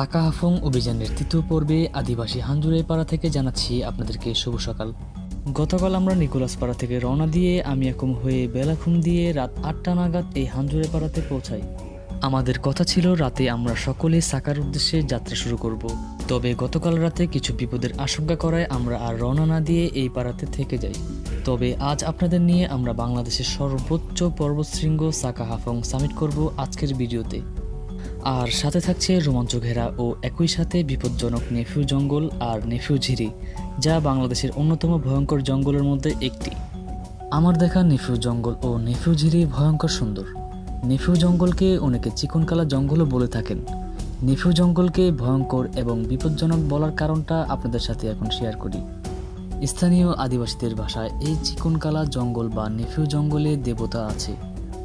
সাকা হাফং অভিযানের তৃতীয় পর্বে আদিবাসী হাঞ্জুরাই পাড়া থেকে জানাচ্ছি আপনাদেরকে শুভ সকাল। গতকাল আমরা নিকোলাস পাড়া থেকে রওনা দিয়ে আমিয়াকুম হয়ে বেলাখুম দিয়ে রাত আটটা নাগাদ এই হাঞ্জুরাই পাড়াতে পৌঁছাই। আমাদের কথা ছিল রাতে আমরা সকলে সাকার উদ্দেশ্যে যাত্রা শুরু করব। তবে গতকাল রাতে কিছু বিপদের আশঙ্কা করায় আমরা আর রওনা না দিয়ে এই পাড়াতে থেকে যাই। তবে আজ আপনাদের নিয়ে আমরা বাংলাদেশের সর্বোচ্চ পর্বতশৃঙ্গ সাকা হাফং সামিট করব আজকের ভিডিওতে। আর সাথে থাকছে রোমাঞ্চ ঘেরা ও একই সাথে বিপজ্জনক নেফিউ জঙ্গল আর নেফিউ ঝিরি, যা বাংলাদেশের অন্যতম ভয়ঙ্কর জঙ্গলের মধ্যে একটি। আমার দেখা নেফিউ জঙ্গল ও নেফিউ ঝিরি ভয়ঙ্কর সুন্দর। নেফিউ জঙ্গলকে অনেকে চিকনকালা জঙ্গলও বলে থাকেন। নেফিউ জঙ্গলকে ভয়ঙ্কর এবং বিপজ্জনক বলার কারণটা আপনাদের সাথে এখন শেয়ার করি। স্থানীয় আদিবাসীদের ভাষায় এই চিকনকালা জঙ্গল বা নেফিউ জঙ্গলে দেবতা আছে।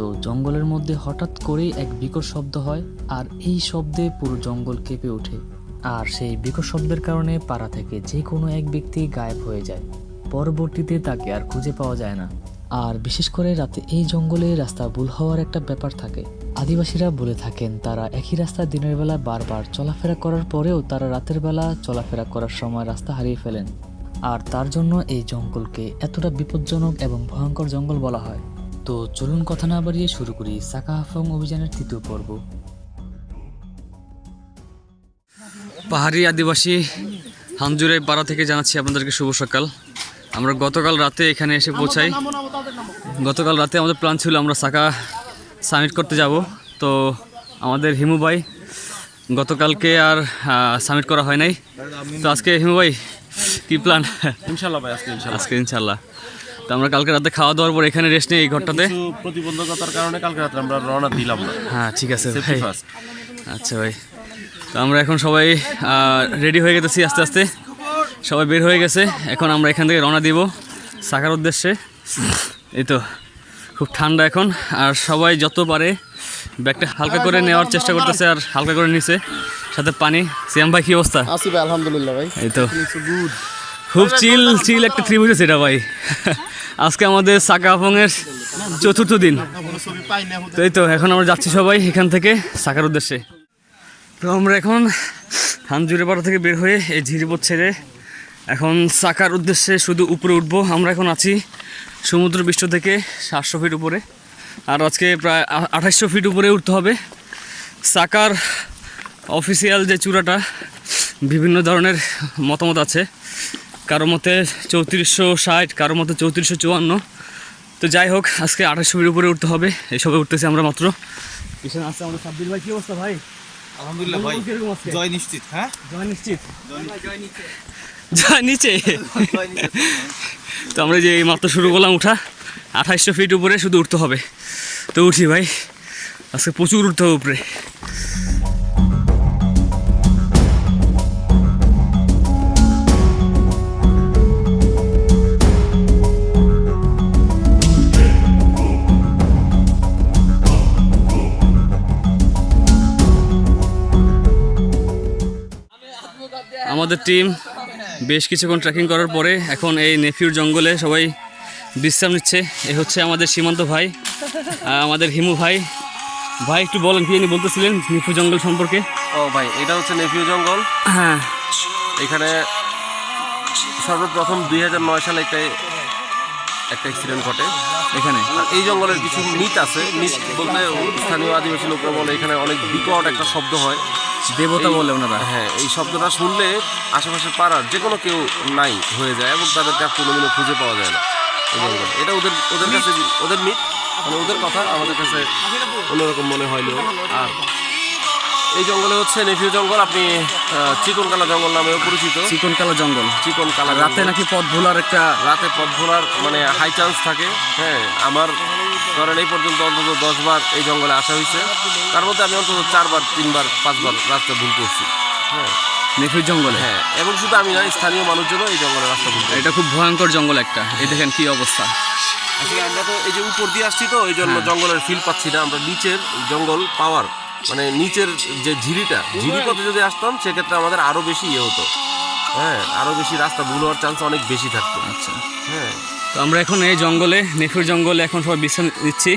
তো জঙ্গলের মধ্যে হঠাৎ করেই এক বিকট শব্দ হয়, আর এই শব্দে পুরো জঙ্গল কেঁপে ওঠে। আর সেই বিকট শব্দের কারণে পাড়া থেকে যে কোনো এক ব্যক্তি গায়েব হয়ে যায়। পরবর্তীতে তাকে আর খুঁজে পাওয়া যায় না। আর বিশেষ করে রাতে এই জঙ্গলে রাস্তা ভুল হওয়ার একটা ব্যাপার থাকে। আদিবাসীরা বলে থাকেন, তারা একই রাস্তা দিনের বেলা বারবার চলাফেরা করার পরেও তারা রাতের বেলা চলাফেরা করার সময় রাস্তা হারিয়ে ফেলেন। আর তার জন্য এই জঙ্গলকে এতটা বিপজ্জনক এবং ভয়ঙ্কর জঙ্গল বলা হয়। তো চলুন কথা না বাড়িয়ে শুরু করি সাকা হাফং অভিযানের তৃতীয় পর্ব। পাহাড়ি আদিবাসী হামজুরাই পাড়া থেকে জানাচ্ছি আপনাদেরকে শুভ সকাল। আমরা গতকাল রাতে এখানে এসে পৌঁছাই। গতকাল রাতে আমাদের প্ল্যান ছিল আমরা সাকা সামিট করতে যাব। তো আমাদের হিমু ভাই গতকালকে আর সামিট করা হয় নাই। তো আজকে হিমু ভাই কী প্ল্যান ইনশাল্লাহ ভাই আজকে ইনশাল্লাহ আজকে ইনশাল্লাহ তো আমরা কালকে রাতে খাওয়া দাওয়ার পর এখানে রেস্ট নেই এই ঘরটাতে। কিছু প্রতিবন্ধকতার কারণে কালকে রাত্রে আমরা রওনা দিলাম না। হ্যাঁ ঠিক আছে ভাই। আচ্ছা ভাই। তো আমরা এখন সবাই রেডি হয়ে গেছি আস্তে আস্তে। সবাই বের হয়ে গেছে। এখন আমরা এখান থেকে রওনা দিব সাকার উদ্দেশ্যে। এই তো খুব ঠান্ডা এখন। আর সবাই যত পারে ব্যাগটা হালকা করে নেওয়ার চেষ্টা করতেছে আর হালকা করে নিছে। সাথে পানি। সিয়াম ভাই কি অবস্থা? আসি ভাই আলহামদুলিল্লাহ ভাই। এই তো। খুব চিল চিল একটা ট্রিপ হয়েছে এটা ভাই। আজকে আমাদের সাকাফংয়ের চতুর্থ দিন। এই তো, এখন আমরা যাচ্ছি সবাই এখান থেকে সাকার উদ্দেশ্যে। তো আমরা এখন হানজুরে পাড়া থেকে বের হয়ে এই ঝিরিপথ ছেড়ে এখন সাকার উদ্দেশ্যে শুধু উপরে উঠবো। আমরা এখন আছি সমুদ্র পৃষ্ঠ থেকে সাতশো ফিট উপরে। আর আজকে প্রায় আঠাশশো ফিট উপরে উঠতে হবে। সাকার অফিসিয়াল যে চূড়াটা, বিভিন্ন ধরনের মতামত আছে। কারও মতে চৌত্রিশশো ষাট কারও মতে চৌত্রিশশো চুয়ান্ন। তো যাই হোক আজকে আঠাশশো ফিট উপরে উঠতে হবে। এইসবে উঠতেছি আমরা মাত্র। পিছনে আসছে আমাদের সাব্বির ভাই। কি অবস্থা ভাই? আলহামদুলিল্লাহ ভাই জয় নিশ্চিত হ্যাঁ? জয় নিশ্চিত। যা নিচে। তো আমরা যে এই মাত্র শুরু করলাম উঠা আঠাইশশো ফিট উপরে শুধু উঠতে হবে। তো উঠি ভাই আজকে প্রচুর উঠতে হবে উপরে। আমাদের টিম বেশ কিছুক্ষণ ট্রেকিং করার পরে এখন এই নেফিউর জঙ্গলে সবাই বিশ্রাম নিচ্ছে। এ হচ্ছে আমাদের সীমান্ত ভাই আমাদের হিমু ভাই। ভাই একটু বলেন কি বলতেছিলেন নিফু জঙ্গল সম্পর্কে? ও ভাই এটা হচ্ছে নেফিউ জঙ্গল। হ্যাঁ। এখানে সর্বপ্রথম দুই হাজার নয় সালে একটা একটা অ্যাক্সিডেন্ট ঘটে। এখানে? এই জঙ্গলের কিছু মিথ আছে। মিথ বলতে স্থানীয় আদিবাসী লোকরা বলে এখানে অনেক বিকট একটা শব্দ হয়। দেবতা বলে ওনারা। হ্যাঁ এই শব্দটা শুনলে আশেপাশে পাড়ার যে কোনো কেউ নাই হয়ে যায় এবং তাদেরকে আর কোনোদিনও খুঁজে পাওয়া যায় না। এটা ওদের ওদের কাছে ওদের মিথ মানে ওদের কথা আমাদের কাছে অন্যরকম মনে হইলেও আর এই জঙ্গলে হচ্ছে নেফিউ জঙ্গল আপনি চিকনকালা জঙ্গল নামেও পরিচিত। চিকন কালো জঙ্গল। চিকন কালা রাতে নাকি পথ ভোলার একটা রাতে পথ ভোলার মানে হাই চান্স থাকে। হ্যাঁ আমার ধরেন এই পর্যন্ত অন্তত দশবার এই জঙ্গলে আসা হয়েছে। তার মধ্যে আমি অন্তত চারবার তিনবার পাঁচবার রাস্তা ভুল করছি। হ্যাঁ। নেফিউর জঙ্গলে? হ্যাঁ এবং শুধু আমি নয় স্থানীয় মানুষজনও এই জঙ্গলে রাস্তা ভুল এটা খুব ভয়ঙ্কর জঙ্গল একটা। এই দেখেন কি অবস্থা। আসলে আমরা তো এই যে উপর দিয়ে আসছি তো এই জন্য জঙ্গলের ফিল পাচ্ছি না। আমরা নিচের জঙ্গল পাওয়ার মানে নিচের যে ঝিরিটা ঝিরি পথে যদি আসতাম সেক্ষেত্রে আমাদের আরও বেশি ইয়ে হতো। হ্যাঁ আরও বেশি রাস্তা ভুল হওয়ার চান্স অনেক বেশি থাকতো। আচ্ছা। হ্যাঁ। তো আমরা এখন এই জঙ্গলে নেফিউর জঙ্গলে এখন সবাই বিশ্রাম নিচ্ছি।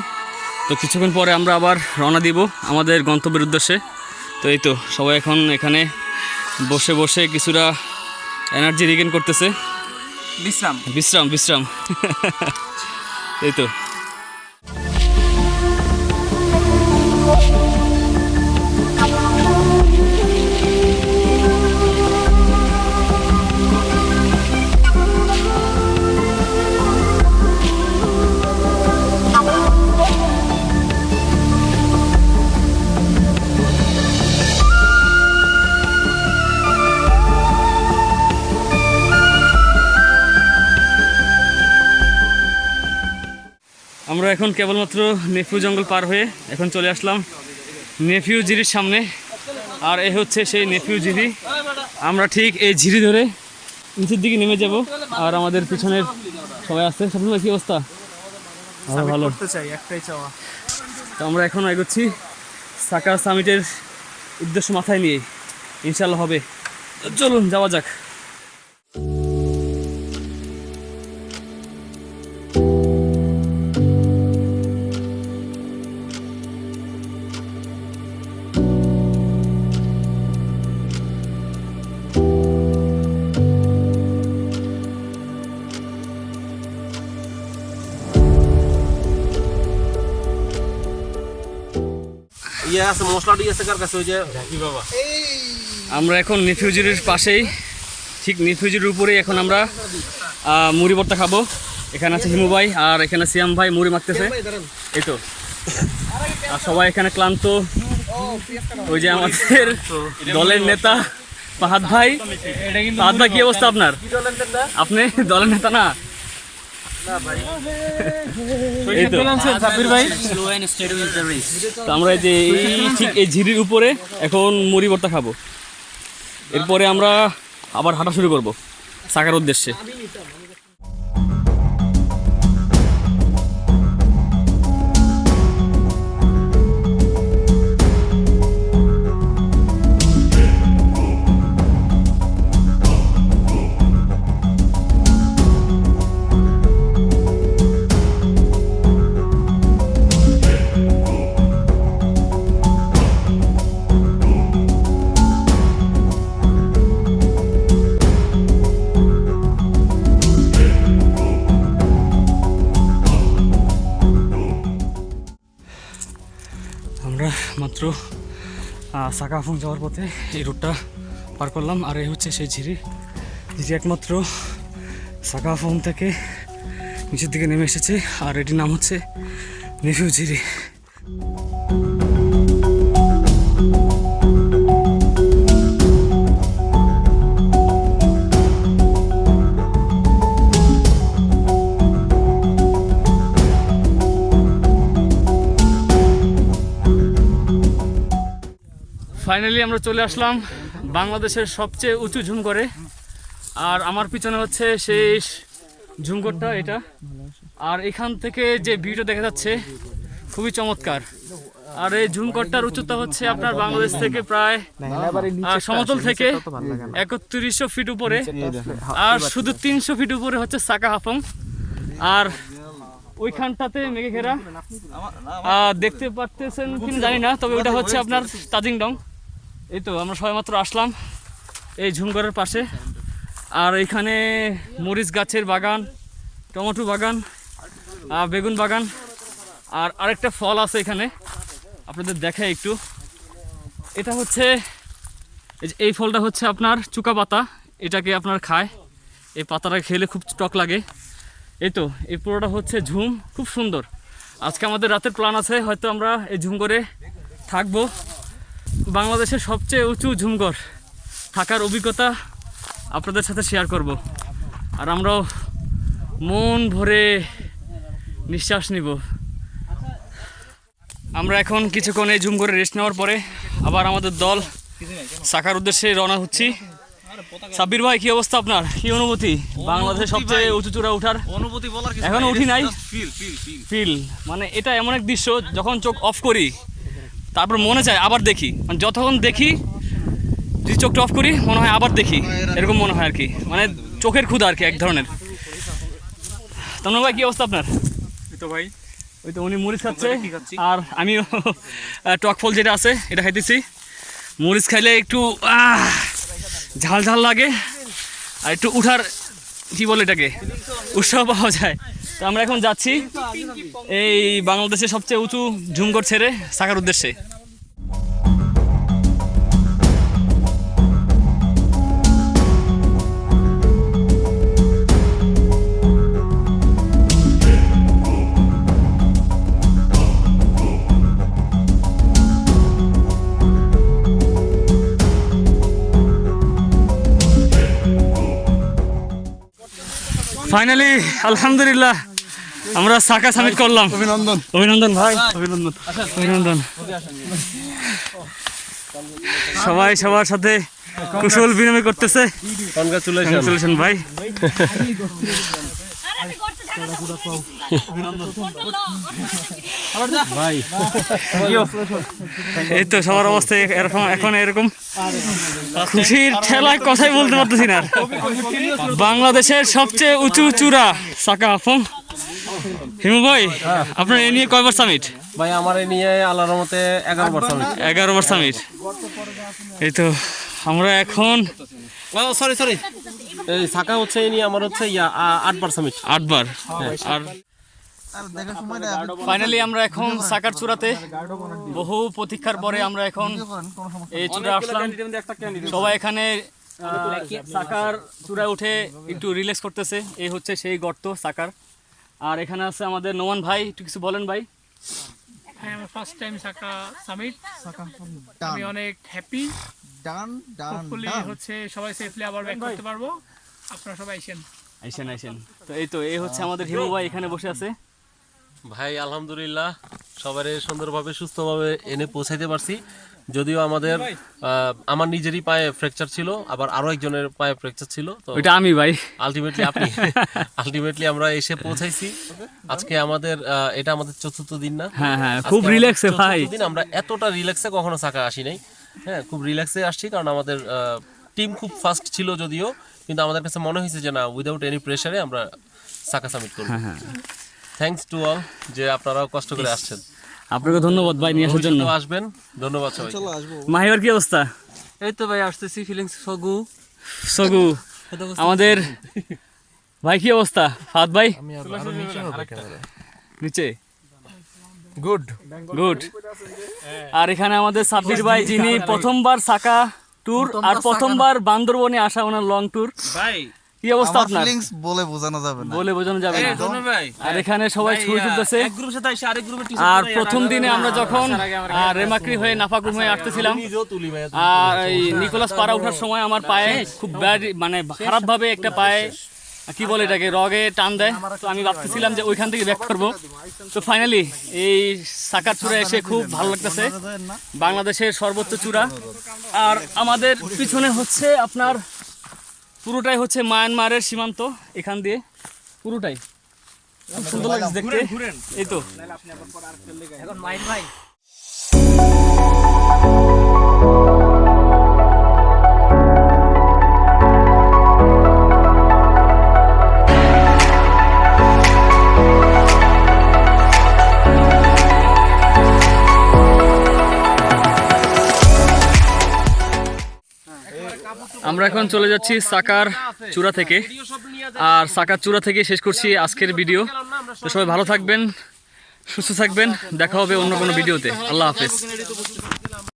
তো কিছুক্ষণ পরে আমরা আবার রওনা দিব আমাদের গন্তব্যের উদ্দেশ্যে। তো এই তো সবাই এখন এখানে বসে বসে কিছুটা এনার্জি রিগেন করতেছে। বিশ্রাম। বিশ্রাম বিশ্রাম। এই তো। আমরা এখন কেবলমাত্র নেফিউ জঙ্গল পার হয়ে এখন চলে আসলাম নেফিউ জিরির সামনে। আর এ হচ্ছে সেই নেফিউ জিরি আমরা ঠিক এই ঝিরি ধরে নিচের দিকে নেমে যাব। আর আমাদের পিছনের সবাই আছে। সব কি অবস্থা? ভালো। ভালো চাই একটাই চাওয়া। তো আমরা এখন এগোচ্ছি সাকা সামিটের উদ্দেশ্য মাথায় নিয়ে। ইনশাল্লাহ হবে। চলুন যাওয়া যাক। আছে মশলাটি আছে কার কাছে ওই যে বাবা। আমরা এখন নিফিউজির পাশেই ঠিক নিফিউজির উপরেই এখন আমরা মুড়ি ভর্তা খাব। এখানে আছে হিমু ভাই আর এখানে সিয়াম ভাই মুড়ি মারতেছে এই তো। আর সবাই এখানে ক্লান্ত। ওই যে আমাদের দলের নেতা ফাহাদ ভাই। ফাহাদ ভাই কি অবস্থা আপনার? আপনি দলের নেতা না এই তো সাব্বির ভাই তো আমরা এই যে এই ঠিক এই ঝিরির উপরে এখন মুড়ি ভর্তা খাব। এরপরে আমরা আবার হাঁটা শুরু করব। সাকার উদ্দেশ্যে। সাকাফুং যাওয়ার পথে এই রুটটা পার করলাম, আর এই হচ্ছে সেই ঝিরি। যেটি একমাত্র সাকাফুং থেকে নিচের দিকে নেমে এসেছে, আর এটির নাম হচ্ছে নেফিউ ঝিরি। ফাইনালি আমরা চলে আসলাম বাংলাদেশের সবচেয়ে উঁচু ঝুমঘরে। আর আমার পিছনে হচ্ছে সেই ঝুমঘরটা, এটা। আর এখান থেকে যে ভিউটা দেখা যাচ্ছে, খুবই চমৎকার। আর এই ঝুমঘরটার উচ্চতা হচ্ছে আপনার বাংলাদেশ থেকে প্রায় সমতল থেকে একত্রিশশো ফিট উপরে। আর শুধু তিনশো ফিট উপরে হচ্ছে সাকা হাফং। আর ওইখানটাতে মেঘে ঘেরা দেখতে পারতেছেন কিনা জানি না, তবে ওটা হচ্ছে আপনার তাজিংডং। এই তো আমরা সবাই মাত্র আসলাম এই ঝুমঘরের পাশে। আর এখানে মরিচ গাছের বাগান, টমেটো বাগান আর বেগুন বাগান, আর আরেকটা ফল আছে এখানে। আপনাদের দেখাই একটু। এটা হচ্ছে, এই ফলটা হচ্ছে আপনার চুকা পাতা। এটাকে আপনার খায়। এই পাতাটা খেলে খুব টক লাগে। এই তো, এই পুরোটা হচ্ছে ঝুম। খুব সুন্দর। আজকে আমাদের রাতের প্ল্যান আছে, হয়তো আমরা এই ঝুম করে থাকব। বাংলাদেশের সবচেয়ে উঁচু ঝুমঘর থাকার অভিজ্ঞতা আপনাদের সাথে শেয়ার করব। আর আমরাও মন ভরে নিঃশ্বাস নিব। আমরা এখন কিছুক্ষণ এই ঝুম করে রেস্ট নেওয়ার পরে আবার আমাদের দল সাকার উদ্দেশ্যে রওনা হচ্ছি। সাব্বির ভাই কি অবস্থা আপনার? কি অনুভূতি? বাংলাদেশের সবচেয়ে উঁচু চূড়া ওঠার অনুভূতি বলার এখনও উঠি নাই? ফিল মানে এটা এমন এক দৃশ্য যখন চোখ অফ করি তারপর মনে চায় আবার দেখি। মানে যতক্ষণ দেখি যদি চোখটা অফ করি মনে হয় আবার দেখি। এরকম মনে হয় আর কি। মানে চোখের ক্ষুধা আর কি এক ধরনের। তমন ভাই কি অবস্থা আপনার? তো ভাই। ওই তো উনি মরিচ খাচ্ছে। আর আমিও টক ফল যেটা আছে এটা খাইতেছি। মরিচ খাইলে একটু আহ, ঝাল ঝাল লাগে। আর একটু উঠার কি বলে এটাকে? উৎসাহ পাওয়া যায়। আমরা এখন যাচ্ছি এই বাংলাদেশের সবচেয়ে উঁচু ঝুমঘর ছেড়ে সাকার উদ্দেশ্যে। ফাইনালি আলহামদুলিল্লাহ আমরা সাকা সামিট করলাম। অভিনন্দন। অভিনন্দন ভাই। অভিনন্দন। অভিনন্দন। সবাই সবার সাথে কুশল বিনিময় করতেছে। কনগ্রাচুলেশন ভাই। ভাই। এই তো সবার অবস্থা এরকম এখন এরকম। খুশির ঠেলায় কথাই বলতে পারতেছি না বাংলাদেশের সবচেয়ে উঁচু চূড়া সাকা আফম। হিমু ভাই আপনার এ নিয়ে কয়বার সামিট ভাই আমার এই নিয়ে আল্লাহর রহমতে এগারো বার সামিট এগারো বার সামিট এই তো আমরা এখন সরি সরি এই সাকা হচ্ছে এ নিয়ে আমার হচ্ছে ইয়া আটবার সামিট আটবার। আর ফাইনালি আমরা এখন সাকার চূড়াতে। বহু প্রতীক্ষার পরে আমরা এখন এই চূড়া আসলাম। সবাই এখানে সাকার চূড়ায় উঠে একটু রিল্যাক্স করতেছে। এই হচ্ছে সেই গর্ত সাকার আর এখানে আছে আমাদের নোমান ভাই একটু কিছু বলেন ভাই। হ্যাঁ আমার ফার্স্ট টাইম সাকা সামিট আমি অনেক হ্যাপি ডান ডান হচ্ছে সবাই সেফলি আবার ব্যাক করতে পারব। আপনারা সবাই আসেন। আইসেন আইসেন। তো এই তো এই হচ্ছে আমাদের হিমু ভাই এখানে বসে আছে। ভাই আলহামদুলিল্লাহ। সবারে সুন্দরভাবে সুস্থভাবে এনে পৌঁছাইতে পারছি। যদিও আমাদের আমার নিজেরই পায়ে ফ্র্যাকচার ছিল আবার আরও একজনের পায়ে ফ্র্যাকচার ছিল তো ওইটা আমি ভাই। আলটিমেটলি আপনি আলটিমেটলি আমরা এসে পৌঁছাইছি। আজকে আমাদের এটা আমাদের চতুর্থ দিন না। হ্যাঁ হ্যাঁ খুব রিল্যাক্সে ভাই। দিন আমরা এতটা রিল্যাক্সে কখনো সাকা আসি নাই। হ্যাঁ খুব রিল্যাক্সে আসছি কারণ আমাদের টিম খুব ফাস্ট ছিল যদিও কিন্তু আমাদের কাছে মনে হয়েছে যে না উইদাউট এনি প্রেসারে আমরা সাকা সামিট করব। হ্যাঁ, থ্যাঙ্কস টু অল যে আপনারাও কষ্ট করে আসছেন। আপনাকে ধন্যবাদ ভাই নিয়ে আসার জন্য। আসবেন। ধন্যবাদ সবাই মাহিবার কি অবস্থা? এই তো ভাই আসতেছি ফিলিংস সগু। সগু আমাদের ভাই কি অবস্থা? ফাদ ভাই? নিচে। গুড। গুড। আর এখানে আমাদের সাব্বির ভাই যিনি প্রথমবার সাকা ট্যুর আর প্রথমবার বান্দরবনে আসা ওনার লং ট্যুর ভাই কি অবস্থা আমার আপনার? ফিলিংস বলে বোঝানো যাবে না। বলে বোঝানো যাবে না। আর এখানে সবাই ছুটে তুলতেছে এক গ্রুপের সাথে এসে আরেক গ্রুপের আর প্রথম দিনে আমরা যখন রেমাক্রি হয়ে নাফাকুম হয়ে আসতেছিলাম। আর এই নিকোলাস পাড়া ওঠার সময় আমার পায়ে খুব ব্যাড মানে খারাপ ভাবে একটা পায়ে কি বলে এটাকে রগে টান দেয়। তো আমি ভাবতেছিলাম যে ওইখান থেকে ব্যাক করব। তো ফাইনালি এই সাকার চূড়া এসে খুব ভালো লাগতেছে। বাংলাদেশের সর্বোচ্চ চূড়া। আর আমাদের পিছনে হচ্ছে আপনার পুরোটাই হচ্ছে মায়ানমারের সীমান্ত এখান দিয়ে পুরোটাই। খুব সুন্দর লাগছে দেখতে। এই তো। আমরা এখন চলে যাচ্ছি সাকার চূড়া থেকে। আর সাকার চূড়া থেকে শেষ করছি আজকের ভিডিও। তো সবাই ভালো থাকবেন, সুস্থ থাকবেন। দেখা হবে অন্য কোনো ভিডিওতে। আল্লাহ হাফেজ।